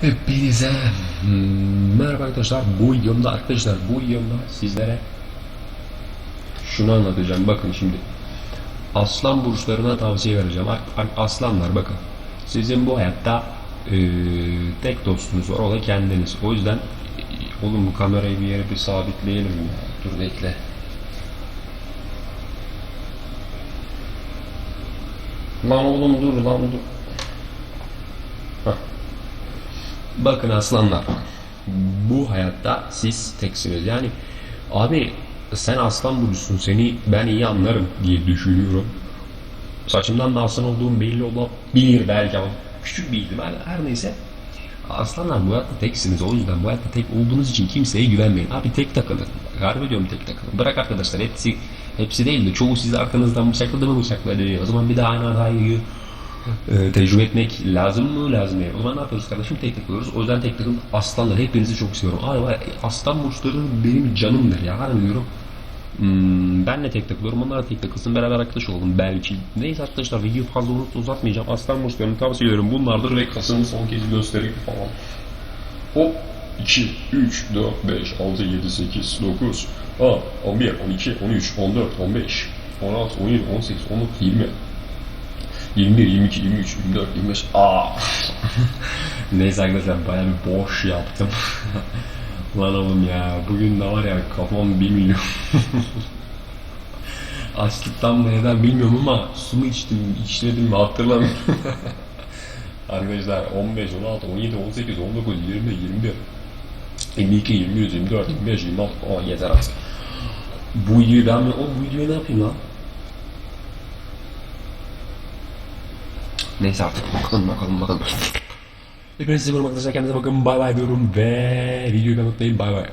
Hepinize merhaba arkadaşlar. Bu videomda arkadaşlar bu videomda sizlere şunu anlatacağım. Bakın şimdi aslan burçlarına tavsiye vereceğim. Ar- ar- Aslanlar bakın. Sizin bu hayatta eee, tek dostunuz var. O da kendiniz. O yüzden e, oğlum bu kamerayı bir yere bir sabitleyelim ya. Dur bekle. Lan oğlum dur lan dur. Bakın aslanlar. Bu hayatta siz teksiniz. Yani abi sen aslan burcusun seni ben iyi anlarım diye düşünüyorum. Saçımdan da aslan olduğum belli olabilir belki ama küçük bir ihtimal. Her neyse. Aslanlar bu hayatta teksiniz. O yüzden bu hayatta tek olduğunuz için kimseye güvenmeyin. Abi tek takılın. Harbi diyorum tek takılın. Bırak arkadaşlar hepsi hepsi değil de çoğu sizi arkanızdan bıçakladı mı bıçakladı. O zaman bir daha aynı hatayı e, tecrübe etmek lazım mı? Lazım değil. O zaman ne yapıyoruz kardeşim? Tek takılıyoruz. O yüzden tek takılın. Aslanlar hepinizi çok seviyorum. Abi var ya, aslan burçları benim canımdır ya. Harbi diyorum. Hmm, ben de tek takılıyorum. Onlar da tek takılsın. Beraber arkadaş olalım belki. Neyse arkadaşlar video fazla unut uzatmayacağım. Aslan burçlarını tavsiye ederim. Bunlardır ve Kasım'ı son kez göstereyim falan. Hop 2, 3, 4, 5, 6, 7, 8, 9, 10, 11, 12, 13, 14, 15, 16, 17, 18, 19, 20, 21, 22, 23, 24, 25. Aa. Neyse arkadaşlar bayağı bir boş yaptım. Lan oğlum ya bugün de var ya kafam bir milyon. Açlıktan mı neden bilmiyorum ama su mu içtim, içmedim mi hatırlamıyorum. Arkadaşlar 15, 16, 17, 18, 19, 20, 21, 22, 23, 24, 25, 26, oh yeter artık. Bu videoyu ben mi? O bu videoyu ne yapayım lan? Neyse artık bakalım bakalım bakalım. Hepinize seviyorum arkadaşlar kendinize bakın bay bay diyorum ve videoyu ben unutmayın bay bay.